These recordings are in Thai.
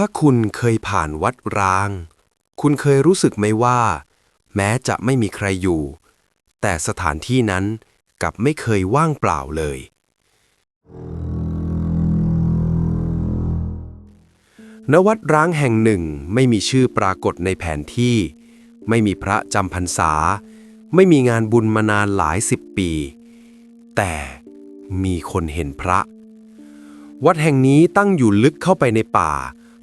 ถ้าคุณเคยผ่านวัดร้าง คุณเคยรู้สึกไหมว่า แม้จะไม่มีใครอยู่ แต่สถานที่นั้นกลับไม่เคยว่างเปล่าเลย ณ วัดร้างแห่งหนึ่งไม่มีชื่อปรากฏในแผนที่ ไม่มีพระจำพรรษา ไม่มีงานบุญมานานหลายสิบปี แต่มีคนเห็นพระ วัดแห่งนี้ตั้งอยู่ลึกเข้าไปในป่า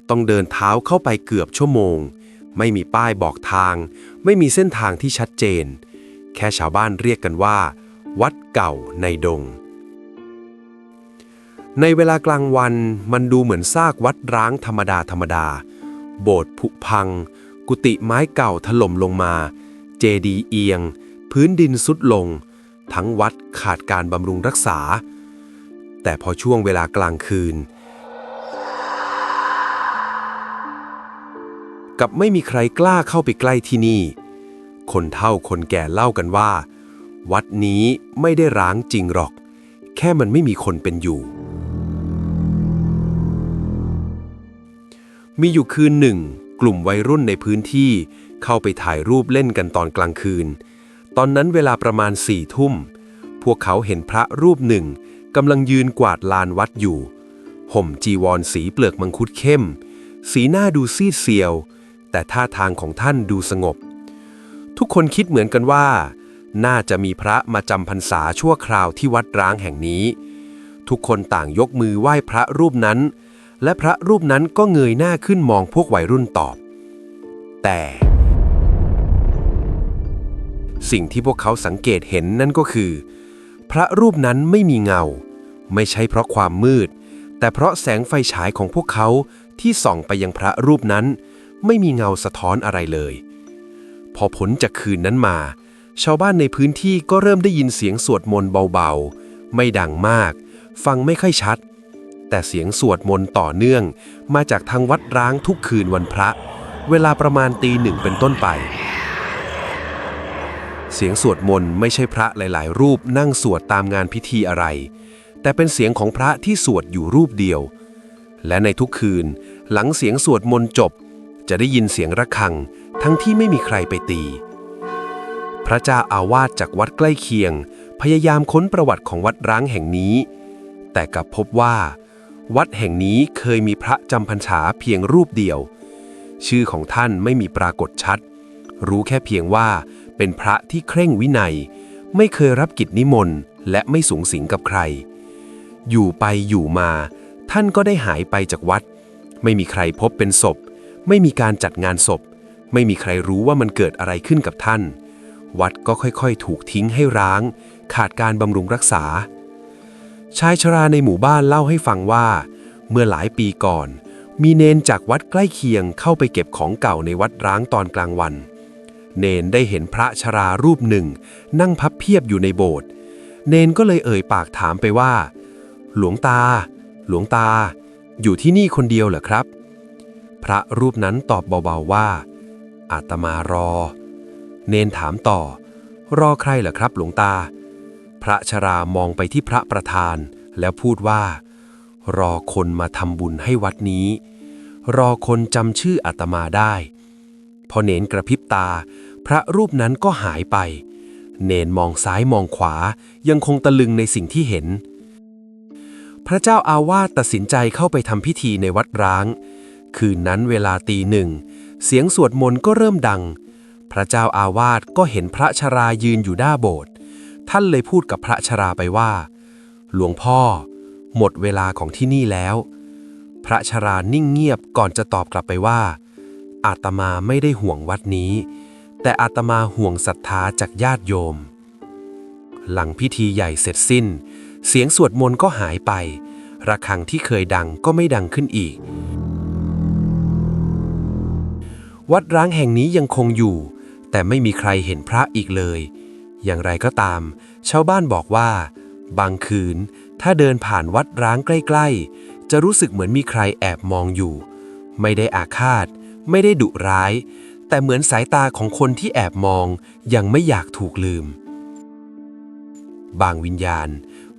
ต้องเดินเท้าเข้าไปเกือบชั่วโมง ไม่มีป้ายบอกทาง ไม่มีเส้นทางที่ชัดเจน แค่ชาวบ้านเรียกกันว่า วัดเก่าในดง ในเวลากลางวันมันดูเหมือนซากวัดร้างธรรมดาธรรมดา โบสถ์ผุพัง กุฏิไม้เก่าถล่มลงมา เจดีเอียง พื้นดินสุดลง ทั้งวัดขาดการบำรุงรักษา แต่พอช่วงเวลากลางคืน กับไม่มีใครกล้าเข้าไปใกล้ที่นี่ คนเฒ่าคนแก่เล่ากันว่า วัดนี้ไม่ได้ร้างจริงหรอก แค่มันไม่มีคนเป็นอยู่ มีอยู่คืนหนึ่ง กลุ่มวัยรุ่นในพื้นที่เข้าไปถ่ายรูปเล่นกันตอนกลางคืน ตอนนั้นเวลาประมาณสี่ทุ่ม พวกเขาเห็นพระรูปหนึ่งกำลังยืนกวาดลานวัดอยู่ ห่มจีวรสีเปลือกมังคุดเข้ม สีหน้าดูซีดเซียว แต่ท่าทางของท่านดูสงบ ทุกคนคิดเหมือนกันว่า น่าจะมีพระมาจำพรรษาชั่วคราวที่วัดร้างแห่งนี้ ทุกคนต่างยกมือไหว้พระรูปนั้น และพระรูปนั้นก็เงยหน้าขึ้นมองพวกวัยรุ่นตอบ แต่ สิ่งที่พวกเขาสังเกตเห็นนั่นก็คือ พระรูปนั้นไม่มีเงา ไม่ใช่เพราะความมืด แต่เพราะแสงไฟฉายของพวกเขาที่ส่องไปยังพระรูปนั้น ไม่มีเงาสะท้อนอะไรเลย พอผลจากคืนนั้นมา ชาวบ้านในพื้นที่ก็เริ่มได้ยินเสียงสวดมนต์เบาๆ ไม่ดังมาก ฟังไม่ค่อยชัด แต่เสียงสวดมนต์ต่อเนื่อง มาจากทางวัดร้างทุกคืนวันพระ เวลาประมาณตีหนึ่งเป็นต้นไป เสียงสวดมนต์ไม่ใช่พระหลายๆ รูปนั่งสวดตามงานพิธีอะไร แต่เป็นเสียงของพระที่สวดอยู่รูปเดียวและในทุกคืน หลังเสียงสวดมนต์จบ จะได้ยินเสียงระฆังทั้งที่ไม่มีใครไปตี พระเจ้าอาวาสจากวัดใกล้เคียง พยายามค้นประวัติของวัดร้างแห่งนี้ แต่กลับพบว่า วัดแห่งนี้เคยมีพระจำพรรษาเพียงรูปเดียว ชื่อของท่านไม่มีปรากฏชัด รู้แค่เพียงว่าเป็นพระที่เคร่งวินัย ไม่เคยรับกิจนิมนต์และไม่สูงสิงกับใคร อยู่ไปอยู่มา ท่านก็ได้หายไปจากวัด ไม่มีใครพบเป็นศพ ไม่มีการจัดงานศพ ไม่มีใครรู้ว่ามันเกิดอะไรขึ้นกับท่าน วัดก็ค่อยๆ ถูกทิ้งให้ร้าง ขาดการบำรุงรักษา ชายชราในหมู่บ้านเล่าให้ฟังว่า เมื่อหลายปีก่อน มีเนนจากวัดใกล้เคียงเข้าไปเก็บของเก่าในวัดร้างตอนกลางวัน เนนได้เห็นพระชรารูปหนึ่ง นั่งพับเพียบอยู่ในโบสถ์เนนก็เลยเอ่ยปากถามไปว่า หลวงตา หลวงตา อยู่ที่นี่คนเดียวเหรอครับ พระรูปนั้นตอบเบาๆว่า อาตมารอ เนนถามต่อ รอใครเหรอครับหลวงตา พระชรามองไปที่พระประธาน แล้วพูดว่า รอคนมาทำบุญให้วัดนี้ รอคนจำชื่ออาตมาได้ พอเนนกระพริบตา พระรูปนั้นก็หายไป เนนมองซ้ายมองขวายังคงตะลึงในสิ่งที่เห็นพระเจ้าอาวาสตัดสินใจเข้าไปทำพิธีในวัดร้าง คืนนั้นเวลาตีหนึ่ง เสียงสวดมนต์ก็เริ่มดัง พระเจ้าอาวาสก็เห็นพระชรายืนอยู่หน้าโบสถ์ท่านเลยพูดกับพระชราไปว่า หลวงพ่อ หมดเวลาของที่นี่แล้ว พระชรานิ่งเงียบก่อนจะตอบกลับไปว่า อาตมาไม่ได้ห่วงวัดนี้ แต่อาตมาห่วงศรัทธาจากญาติโยม หลังพิธีใหญ่เสร็จสิ้น เสียงสวดมนต์ก็หายไประฆังที่เคยดังก็ไม่ดังขึ้นอีก วัดร้างแห่งนี้ยังคงอยู่ แต่ไม่มีใครเห็นพระอีกเลย อย่างไรก็ตาม ชาวบ้านบอกว่า บางคืน ถ้าเดินผ่านวัดร้างใกล้ ๆ จะรู้สึกเหมือนมีใครแอบมองอยู่ ไม่ได้อาฆาต ไม่ได้ดุร้าย แต่เหมือนสายตาของคนที่แอบมอง ยังไม่อยากถูกลืม บางวิญญาณ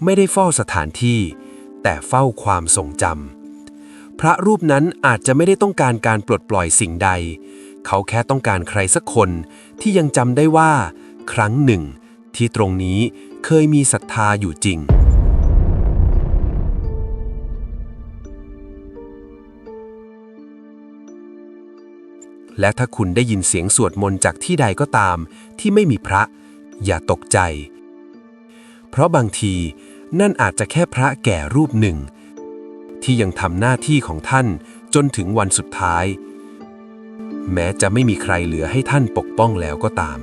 ไม่ได้เฝ้าสถานที่ แต่เฝ้าความทรงจำ พระรูปนั้นอาจจะไม่ได้ต้องการการปลดปล่อยสิ่งใด เขาแค่ต้องการใครสักคนที่ยังจำได้ว่า ครั้งหนึ่ง ที่ตรงนี้เคยมีศรัทธาอยู่จริง และถ้าคุณได้ยินเสียงสวดมนต์จากที่ใดก็ตาม ที่ไม่มีพระ อย่าตกใจ เพราะบางทีนั่นอาจจะแค่พระแก่รูปหนึ่ง ที่ยังทำหน้าที่ของท่านจนถึงวันสุดท้าย แม้จะไม่มีใครเหลือให้ท่านปกป้องแล้วก็ตาม